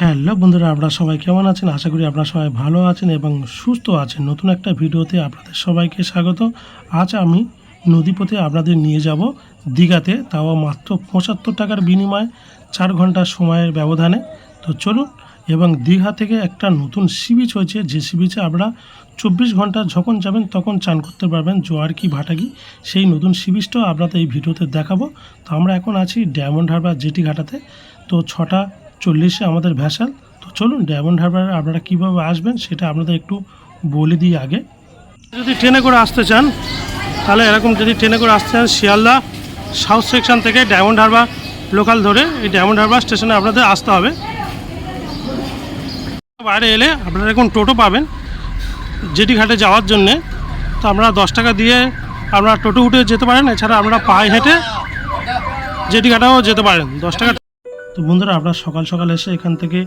Hello বন্ধুরা, আপনারা সবাই কেমন আছেন? আশা করি আপনারা সবাই ভালো আছেন এবং সুস্থ আছেন। নতুন একটা ভিডিওতে আপনাদের সবাইকে স্বাগত। আজ আমি নদীপথে আপনাদের নিয়ে যাব দীঘাতে। তাও মাত্র পঁচাত্তর টাকার বিনিময়ে চার ঘণ্টা সময়ের ব্যবধানে। তো চলুন, এবং দীঘা থেকে একটা নতুন সি বিচ হয়েছে। যে সি বিচে আপনারা চব্বিশ ঘণ্টা যখন যাবেন, তখন চান করতে পারবেন জোয়ার কি ভাটা কি সেই নতুন সি বিচটাও আপনাদের এই ভিডিওতে দেখাবো। তো আমরা এখন আছি ডায়মন্ড হারবার জেটি ঘাটাতে। তো ছটা চল্লিশে আমাদের ভ্যাসাল। তো চলুন ডায়মন্ড হারবার আপনারা কীভাবে আসবেন সেটা আপনাদের একটু বলে দিই আগে। যদি ট্রেনে করে আসতে চান, তাহলে এরকম যদি ট্রেনে করে আসতে চান, শিয়ালদা সাউথ সেকশন থেকে ডায়মন্ড হারবার লোকাল ধরে এই ডায়মন্ড হারবার স্টেশনে আপনাদের আসতে হবে। বাইরে এলে আপনারা এখন টোটো পাবেন জেটি ঘাটে যাওয়ার জন্যে। তো আপনারা দশ টাকা দিয়ে আপনারা টোটো উঠে যেতে পারেন, এছাড়া আপনারা পায়ে হেঁটে জেটি ঘাটাও যেতে পারেন। দশ টাকা তো বন্ধুরা, আপনারা সকাল সকাল এসে এখান থেকে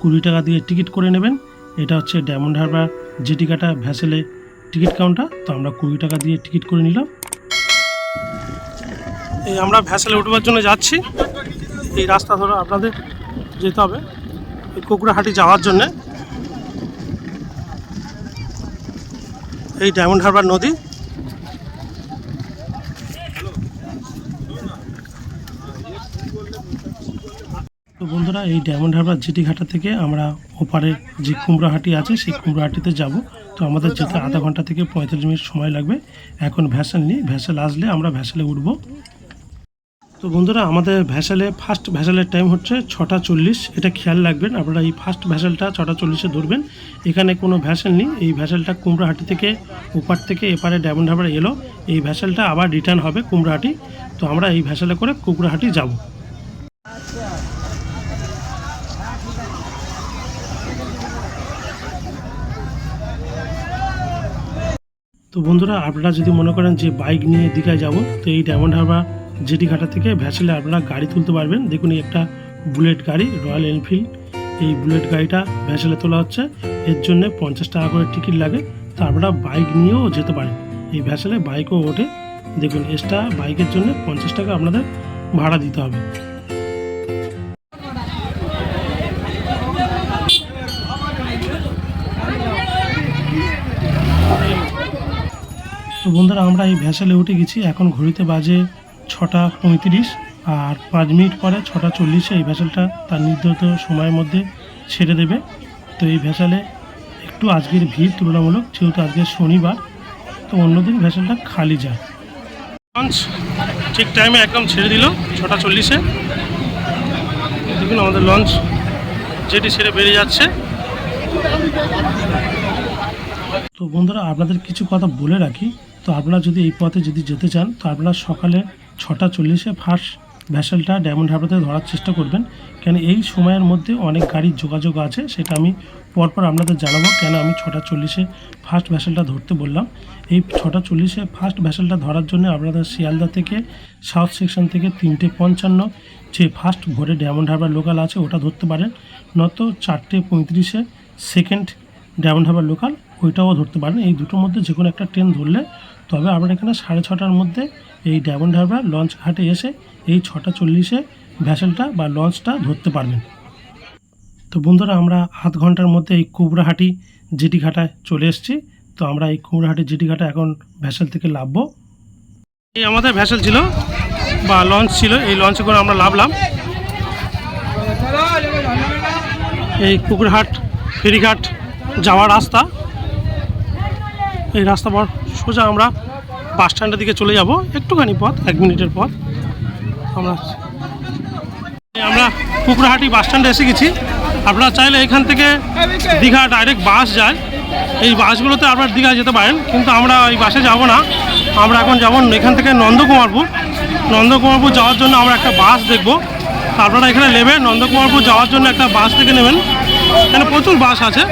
কুড়ি টাকা দিয়ে টিকিট করে নেবেন। এটা হচ্ছে ডায়মন্ড হারবার জেটি কাটা ভ্যাসেলে টিকিট কাউন্টার। তো আমরা কুড়ি টাকা দিয়ে টিকিট করে নিলাম। এই আমরা ভ্যাসেলে উঠবার জন্য যাচ্ছি। এই রাস্তা ধরে আপনাদের যেতে হবে। এই কুকুরাহাটি যাওয়ার জন্যে। এই ডায়মন্ড হারবার নদী বন্ধুরা, এই ডায়মন্ড হারবার জিটি ঘাটা থেকে আমরা ওপারে যে কুমড়াহাটি আছে, সেই কুমড়াহাটিতে যাব। তো আমাদের যেতে আধা ঘণ্টা থেকে পঁয়তাল্লিশ মিনিট সময় লাগবে। এখন ভ্যাসেল নিই ভ্যাসেল আসলে আমরা ভ্যাসেলে উঠব। তো বন্ধুরা, আমাদের ভ্যাসেলে ফার্স্ট ভ্যাসেলের টাইম হচ্ছে ছটা চল্লিশ। এটা খেয়াল রাখবেন, আপনারা এই ফার্স্ট ভ্যাসেলটা ছটা চল্লিশে ধরবেন। এখানে কোনো ভ্যাসেল নেই, এই ভ্যাসেলটা কুমড়াহাটি থেকে ওপার থেকে এপারে ডায়মন্ড হারবার এলো। এই ভ্যাসেলটা আবার রিটার্ন হবে কুমড়াহাটি। তো আমরা এই ভ্যাসেলে করে কুমড়াহাটি যাব। তো বন্ধুরা, আপনারা যদি মনে করেন যে বাইক নিয়ে দীঘায় যাব, তো এই ডায়মন্ড হারবার জেটি ঘাটা থেকে ভ্যাসেলে আপনারা গাড়ি তুলতে পারবেন। দেখুন একটা বুলেট গাড়ি, রয়্যাল এনফিল্ড। এই বুলেট গাড়িটা ভ্যাসেলে তোলা হচ্ছে। এর জন্য পঞ্চাশ টাকা করে টিকিট লাগে। তো আপনারা বাইক নিয়েও যেতে পারেন। এই ভ্যাসেলে বাইকও ওঠে। দেখুন, এক্সট্রা বাইকের জন্য পঞ্চাশ টাকা আপনাদের ভাড়া দিতে হবে। বন্ধুরা, আমরা এই ভ্যাসেলে উঠে গেছি। এখন ঘড়িতে বাজে ছটা পঁয়ত্রিশ আর পাঁচ মিনিট পরে ছটা চল্লিশে এই ভ্যাসেলটা তার নির্ধারিত সময়ের মধ্যে ছেড়ে দেবে। তো এই ভ্যাসেলে একটু আজকের ভিড় তুলনামূলক, যেহেতু আজকে শনিবার, তো অন্যদিন ভ্যাসেলটা খালি যায়। লঞ্চ ঠিক টাইমে একদম ছেড়ে দিল, ছটা চল্লিশে। দেখুন আমাদের লঞ্চ যেটি ছেড়ে বেরিয়ে যাচ্ছে। তো বন্ধুরা, আপনাদের কিছু কথা বলে রাখি। তো আপনারা যদি এই পথে যদি যেতে চান, তো আপনারা সকালে ছটা চল্লিশে ফার্স্ট ভ্যাসেলটা ডায়মন্ড হারবারতে ধরার চেষ্টা করবেন। কেন এই সময়ের মধ্যে অনেক গাড়ির যোগাযোগ আছে, সেটা আমি পরপর আপনাদের জানাব কেন আমি ছটা চল্লিশে ফার্স্ট ভ্যাসেলটা ধরতে বললাম। এই ছটা চল্লিশে ফার্স্ট ভ্যাসেলটা ধরার জন্য আপনাদের শিয়ালদা থেকে সাউথ সেকশন থেকে তিনটে পঞ্চান্ন যে ফার্স্ট ভোরে ডায়মন্ড হারবার লোকাল আছে, ওটা ধরতে পারেন। নত চারটে পঁয়ত্রিশে সেকেন্ড ডায়মন্ড হারবার লোকাল ওইটাও ধরতে পারেন। এই দুটোর মধ্যে যে কোনো একটা ট্রেন ধরলে তবে আপনারা এখানে সাড়ে ছটার মধ্যে এই ডায়মন্ড হারবার লঞ্চ ঘাটে এসে এই ছটা চল্লিশে ভ্যাসেলটা বা লঞ্চটা ধরতে পারবেন। তো বন্ধুরা, আমরা আধ ঘণ্টার মধ্যে এই কুবরাহাটি জেটি ঘাটায় চলে এসেছি। তো আমরা এই কুবরাহাটি জেটি ঘাটা এখন ভ্যাসেল থেকে নামবো এই আমাদের ভ্যাসেল ছিল বা লঞ্চ ছিল, এই লঞ্চে করে আমরা লাভলাম। এই কুকুরহাট ফেরিঘাট যাওয়ার রাস্তা। এই রাস্তা সোজা আমরা বাস স্ট্যান্ডের দিকে চলে যাব। একটুখানি পথ, এক মিনিটের পথ। আমরা আমরা কুকুরহাটি বাস স্ট্যান্ডে এসে গেছি। আপনারা চাইলে এখান থেকে দীঘা ডাইরেক্ট বাস যায়। এই বাসগুলোতে আপনারা দীঘা যেতে পারেন, কিন্তু আমরা এই বাসে যাব না। আমরা এখন যাব এখান থেকে নন্দকুমারপুর। নন্দকুমারপুর যাওয়ার জন্য আমরা একটা বাস দেখব। আপনারা এখানে নেবেন, নন্দকুমারপুর যাওয়ার জন্য একটা বাস থেকে নেবেন। এখানে প্রচুর বাস আছে।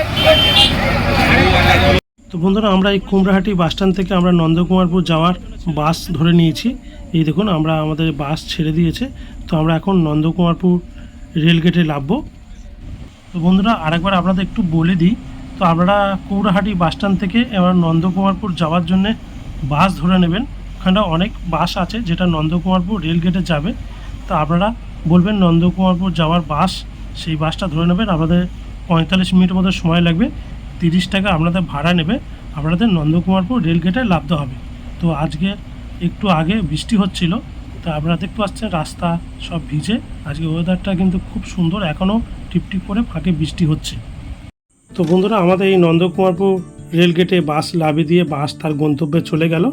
তো বন্ধুরা, আমরা এই কুমড়াহাটি বাস স্ট্যান্ড থেকে আমরা নন্দকুমারপুর যাওয়ার বাস ধরে নিয়েছি। এই দেখুন, আমরা আমাদের বাস ছেড়ে দিয়েছে। তো আমরা এখন নন্দকুমারপুর রেলগেটে নামবো। তো বন্ধুরা, আরেকবার আপনাদের একটু বলে দিই, তো আপনারা কুমড়াহাটি বাস স্ট্যান্ড থেকে এবার নন্দকুমারপুর যাওয়ার জন্যে বাস ধরে নেবেন। ওখানে অনেক বাস আছে যেটা নন্দকুমারপুর রেলগেটে যাবে। তো আপনারা বলবেন নন্দকুমারপুর যাওয়ার বাস, সেই বাসটা ধরে নেবেন। আপনাদের পঁয়তাল্লিশ মিনিটের মতো সময় লাগবে। তিরিশ টাকা আপনাদের ভাড়া নেবে, আপনাদের নন্দকুমারপুর রেলগেটে নামতে হবে। তো আজকে একটু আগে বৃষ্টি হচ্ছিল, তা আপনারা দেখতে পাচ্ছেন রাস্তা সব ভিজে, আজকে ওয়েদারটা কিন্তু খুব সুন্দর, এখনও টিপটিপ করে ফাঁকে বৃষ্টি হচ্ছে। তো বন্ধুরা, আমাদের এই নন্দকুমারপুর রেলগেটে বাস লাভে দিয়ে বাস তার গন্তব্যে চলে গেল।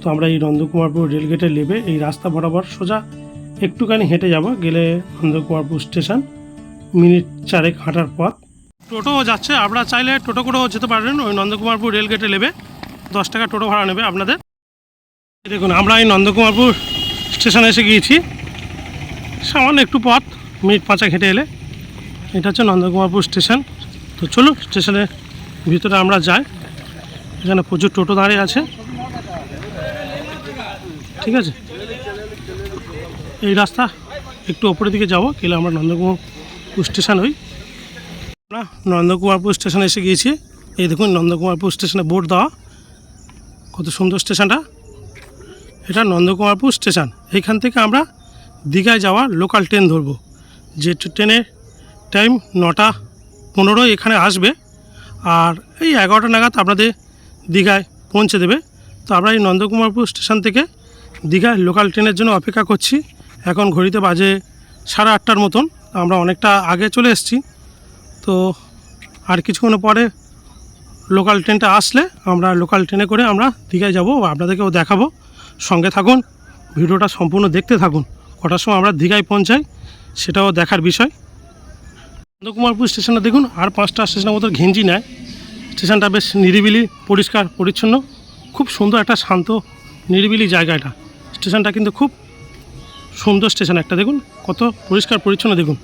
তো আমরা এই নন্দকুমারপুর রেলগেটে নেবে এই রাস্তা বরাবর সোজা একটুখানি হেঁটে যাব, গেলে নন্দকুমারপুর স্টেশন। মিনিট চারেক হাঁটার পথ। টোটো যাচ্ছে, আপনারা চাইলে টোটো করেও যেতে পারেন, ওই নন্দকুমারপুর রেলগেটে নেবে। দশ টাকা টোটো ভাড়া নেবে আপনাদের। দেখুন, আমরা এই নন্দকুমারপুর স্টেশনে এসে গিয়েছি। সামান্য একটু পথ, মিনিট পাঁচেক হেঁটে এলে। এটা হচ্ছে নন্দকুমারপুর স্টেশন। তো চলো স্টেশনের ভিতরে আমরা যাই। এখানে প্রচুর টোটো দাঁড়িয়ে আছে। ঠিক আছে? এই রাস্তা একটু ওপরের দিকে যাব, গেলে আমরা নন্দকুমারপুর স্টেশন হই নন্দকুমারপুর স্টেশনে এসে গিয়েছি। এই দেখুন নন্দকুমারপুর স্টেশনে বোর্ড দেওয়া। কত সুন্দর স্টেশনটা। এটা নন্দকুমারপুর স্টেশন। এইখান থেকে আমরা দীঘায় যাওয়ার লোকাল ট্রেন ধরবো। যে ট্রেনের টাইম নটা পনেরো এখানে আসবে, আর এই এগারোটা নাগাদ আপনাদের দীঘায় পৌঁছে দেবে। তো আমরা এই নন্দকুমারপুর স্টেশন থেকে দীঘায় লোকাল ট্রেনের জন্য অপেক্ষা করছি। এখন ঘড়িতে বাজে সাড়ে আটটার মতন। আমরা অনেকটা আগে চলে এসেছি। তো আর কিছুক্ষণ পরে লোকাল ট্রেনটা আসলে আমরা লোকাল ট্রেনে করে আমরা দীঘায় যাব, আপনাদেরকেও দেখাবো। সঙ্গে থাকুন, ভিডিওটা সম্পূর্ণ দেখতে থাকুন। কটার সময় আমরা দীঘায় পৌঁছাই, সেটাও দেখার বিষয়। নন্দকুমারপুর স্টেশনটা দেখুন, আর পাঁচটা স্টেশনের মতো ঘেঞ্জি নেয়। স্টেশনটা বেশ নিরিবিলি, পরিষ্কার, পরিচ্ছন্ন। খুব সুন্দর একটা শান্ত, নিরিবিলি জায়গা এটা। স্টেশনটা কিন্তু খুব সুন্দর স্টেশন একটা, দেখুন। কত পরিষ্কার, পরিচ্ছন্ন, দেখুন।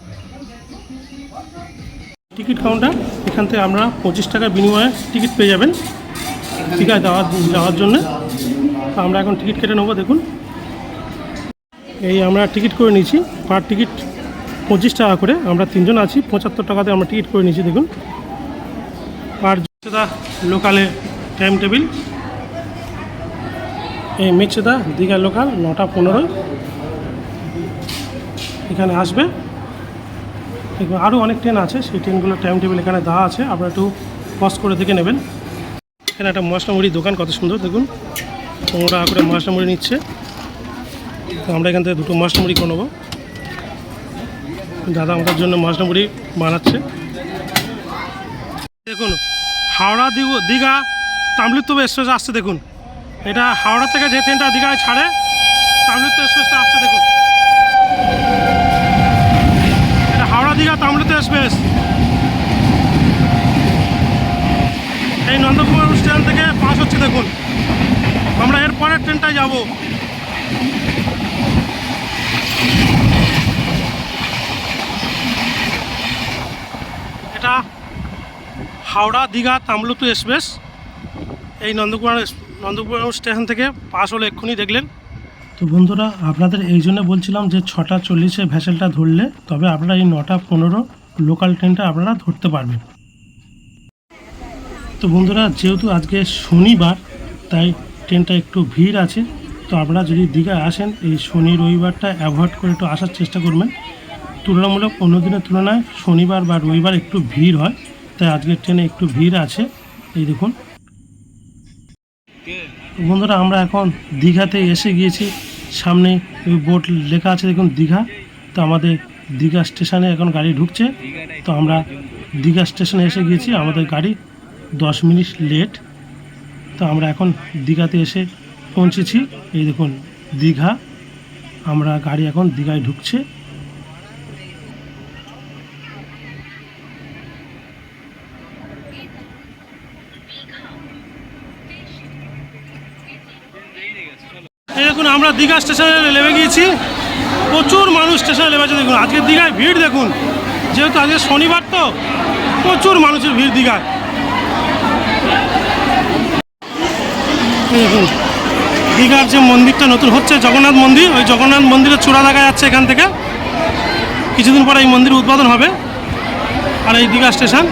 টিকিট কাউন্টার, এখান থেকে আমরা পঁচিশ টাকার বিনিময়ে টিকিট পেয়ে যাবেন দীঘায় যাওয়ার যাওয়ার জন্যে। আমরা এখন টিকিট কেটে নেব, দেখুন। এই আমরা টিকিট করে নিয়েছি, পার টিকিট পঁচিশ টাকা করে। আমরা তিনজন আছি, পঁচাত্তর টাকাতে আমরা টিকিট করে নিয়েছি, দেখুন। পার সেটা লোকালে টাইম টেবিল। এই মিচ্ছেদা দীঘা লোকাল নটা পনেরোই এখানে আসবে। দেখুন আরও অনেক ট্রেন আছে, সেই ট্রেনগুলোর টাইম টেবিল এখানে দেওয়া আছে, আপনারা একটু পজ করে দেখে নেবেন। এখানে একটা মশলা মুড়ির দোকান, কত সুন্দর, দেখুন। পনেরো করে মশলা মুড়ি নিচ্ছে। তো আমরা এখান থেকে দুটো মশলা মুড়ি দাদা আমাদের জন্য মশলা মুড়ি বানাচ্ছে। দেখুন, হাওড়া দিঘ, দীঘা, তামলিপ্ত এক্সপ্রেস আসছে, দেখুন। এটা হাওড়া থেকে যে ট্রেনটা দীঘায় ছাড়ে, তামলিপ্ত এক্সপ্রেসটা আসছে, দেখুন। এক্সপ্রেস এই নন্দকুমার স্টেশন থেকে পাস হচ্ছে দেখুন। আমরা এর পরের ট্রেনটায় যাব। এটা হাওড়া দীঘা তামলুতু এক্সপ্রেস। এই নন্দকুমার নন্দকুমার স্টেশন থেকে পাস হলো এক্ষুনি দেখলেন। তো বন্ধুরা, আপনাদের এই জন্য বলছিলাম যে ছটা চল্লিশে ভ্যাসেলটা ধরলে তবে আপনারা এই নটা পনেরো লোকাল ট্রেনটা আপনারা ধরতে পারবেন। তো বন্ধুরা, যেহেতু আজকে শনিবার, তাই ট্রেনটা একটু ভিড় আছে, তো আপনারা যদি দীঘায় আসেন, এই শনি রবিবারটা অ্যাভয়েড করে একটু আসার চেষ্টা করবেন। তুলনামূলক অন্য দিনের তুলনায় শনিবার বা রবিবার একটু ভিড় হয়, তাই আজকের ট্রেনে একটু ভিড় আছে, এই দেখুন। বন্ধুরা, আমরা এখন দীঘাতে এসে গিয়েছি। সামনে ওই বোর্ড লেখা আছে, দেখুন, দীঘা। তো আমাদের দীঘা স্টেশনে এখন গাড়ি ঢুকছে। তো আমরা দীঘা স্টেশনে এসে গিয়েছি, আমাদের গাড়ি দশ মিনিট লেট। তো আমরা এখন দীঘাতে এসে পৌঁছেছি। এই দেখুন, দীঘা। আমরা গাড়ি এখন দীঘায় ঢুকছে এই দেখুন আমরা দীঘা স্টেশনে নেমে গিয়েছি। প্রচুর মানুষ স্টেশনে নেমেছে দেখুন। আজকে দীঘায় ভিড়, দেখুন। যেহেতু আজকে শনিবার তো, প্রচুর মানুষের ভিড় দীঘায়। দেখুন, দীঘার যে মন্দিরটা নতুন হচ্ছে, জগন্নাথ মন্দির, ওই জগন্নাথ মন্দিরের চূড়া দেখা যাচ্ছে এখান থেকে। কিছুদিন পরে এই মন্দির উদ্বোধন হবে, আর এই দীঘা স্টেশন।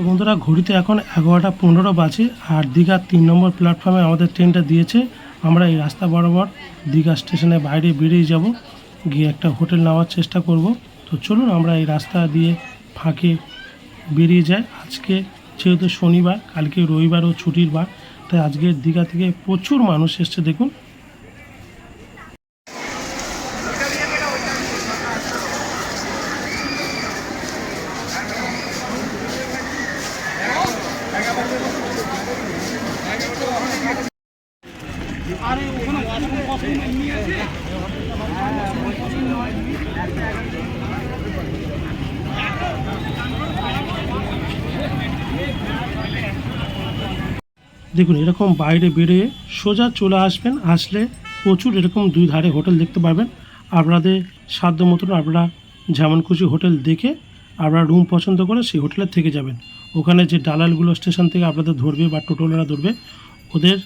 তো বন্ধুরা, ঘড়িতে এখন এগারোটা পনেরো বাজে আর দীঘার তিন নম্বর প্ল্যাটফর্মে আমাদের ট্রেনটা দিয়েছে। আমরা এই রাস্তা বরাবর দীঘা স্টেশনের বাইরে বেরিয়ে যাব, গিয়ে একটা হোটেল নেওয়ার চেষ্টা করব। তো চলুন, আমরা এই রাস্তা দিয়ে ফাঁকে বেরিয়ে যাই। আজকে যেহেতু শনিবার, কালকে রবিবার ও ছুটির বার, তাই আজকে দীঘা থেকে প্রচুর মানুষ এসছে। দেখুন দেখুন, এরকম বাইরে বেরিয়ে সোজা চলে আসবেন, আসলে প্রচুর এরকম দুই ধারে হোটেল দেখতে পাবেন আপনাদের সাধ্য মতন আপনারা যেমন খুশি হোটেল দেখে আপনারা রুম পছন্দ করে সেই হোটেলে থেকে যাবেন। ওখানে যে দালালগুলো স্টেশন থেকে আপনাদের ধরবে বা টোটোলারা ধরবে, ওদের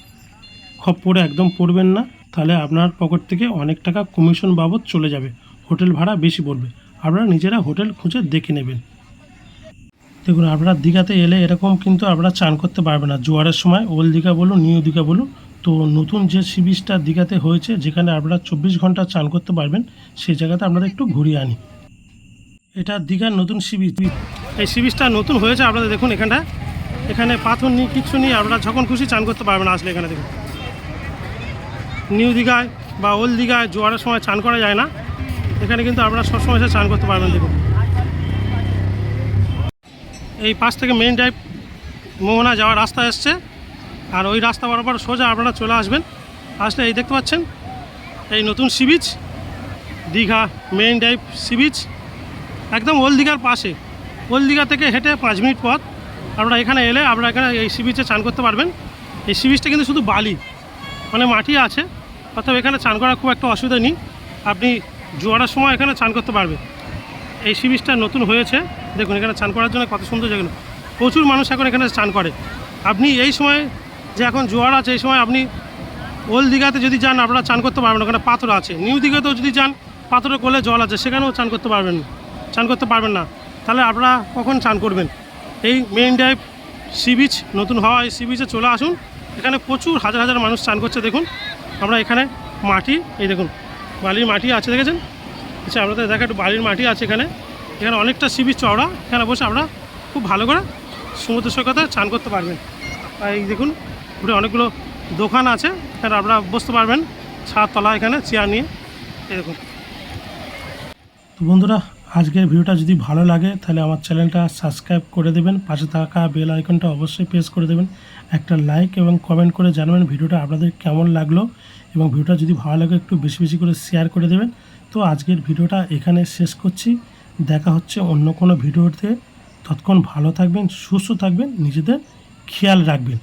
খপ্পরে একদম পড়বেন না। তাহলে আপনার পকেট থেকে অনেক টাকা কমিশন বাবদ চলে যাবে। হোটেল ভাড়া বেশি পড়বে। আপনারা নিজেরা হোটেল খুঁজে দেখে নেবেন। দেখুন, আপনারা দীঘাতে এলে এরকম কিন্তু আপনারা চান করতে পারবেন না। জোয়ারের সময় ওল্ড দীঘা বলুন, নিউ দীঘা বলুন। তো নতুন যে সি বিচটা দীঘাতে হয়েছে, যেখানে আপনারা চব্বিশ ঘণ্টা চান করতে পারবেন সেই জায়গাতে আপনারা একটু ঘুরিয়ে আনি। এটা দীঘার নতুন সি বিচ। এই সি বিচটা নতুন হয়েছে আপনারা দেখুন এখানটা। এখানে পাথর নেই কিচ্ছু নিয়ে আপনারা যখন খুশি চান করতে পারবেন আসলে এখানে দেখুন। নিউ দীঘায় বা ওল্ড দীঘায় জোয়ারের সময় চান করা যায় না। এখানে কিন্তু আপনারা সবসময় এসে চান করতে পারবেন দেখুন। এই পাশ থেকে মেইন ড্রাইভ মোহনা যাওয়ার রাস্তা এসছে। আর ওই রাস্তা বরাবর সোজা আপনারা চলে আসবেন। আসলে এই দেখতে পাচ্ছেন, এই নতুন sea beach Digha main drive sea beach একদম ওল্ড দীঘার পাশে। ওল্ড দীঘা থেকে হেঁটে পাঁচ মিনিট পথ। আপনারা এখানে এলে আপনারা এখানে এই সি বিচে চান করতে পারবেন। এই সি বিচটা কিন্তু শুধু বালি মানে মাটি আছে। অর্থাৎ এখানে চান করার খুব একটা অসুবিধা নেই। আপনি জোয়ারের সময় এখানে চান করতে পারবেন। এই সি বিচটা নতুন হয়েছে। দেখুন, এখানে চান করার জন্য কত সুন্দর জায়গা। প্রচুর মানুষ এখন এখানে চান করে। আপনি এই সময় যে এখন জোয়ার আছে, এই সময় আপনি ওল্ড দীঘাতে যদি যান, আপনারা চান করতে পারবেন ওখানে পাথর আছে। নিউ দীঘাতেও যদি যান পাথরে কোলে জল আছে, সেখানেও চান করতে পারবেন। চান করতে পারবেন না। তাহলে আপনারা কখন চান করবেন? এই মেইন ড্রাইভ সি বিচ নতুন হওয়া এই সি বিচে চলে আসুন। এখানে প্রচুর হাজার হাজার মানুষ চান করছে। দেখুন, আমরা এখানে মাটি, এই দেখুন, বালির মাটি আছে, দেখেছেন? আচ্ছা আপনাদের দেখা একটু বালির মাটি আছে এখানে। এখানে অনেকটা সি বিচ চওড়া। এখানে বসে আমরা খুব ভালো করে সমুদ্র সৈকতে চান করতে পারবেন। এই দেখুন ঘুরে অনেকগুলো দোকান আছে। এখানে আপনারা বসতে পারবেন ছাদ তলা এখানে, চেয়ার নিয়ে। দেখুন। তো বন্ধুরা, আজকের ভিডিওটা যদি ভালো লাগে, তাহলে আমার চ্যানেলটা সাবস্ক্রাইব করে দেবেন। পাশে থাকা বেল আইকনটা অবশ্যই প্রেস করে দেবেন। একটা লাইক এবং কমেন্ট করে জানাবেন ভিডিওটা আপনাদের কেমন লাগল। এবং ভিডিওটা যদি ভালো লাগে, একটু বেশি বেশি করে শেয়ার করে দেবেন। তো আজকের ভিডিওটা এখানে শেষ করছি। দেখা হচ্ছে অন্য কোনো ভিডিওতে। ততক্ষণ ভালো থাকবেন, সুস্থ থাকবেন, নিজেদের খেয়াল রাখবেন।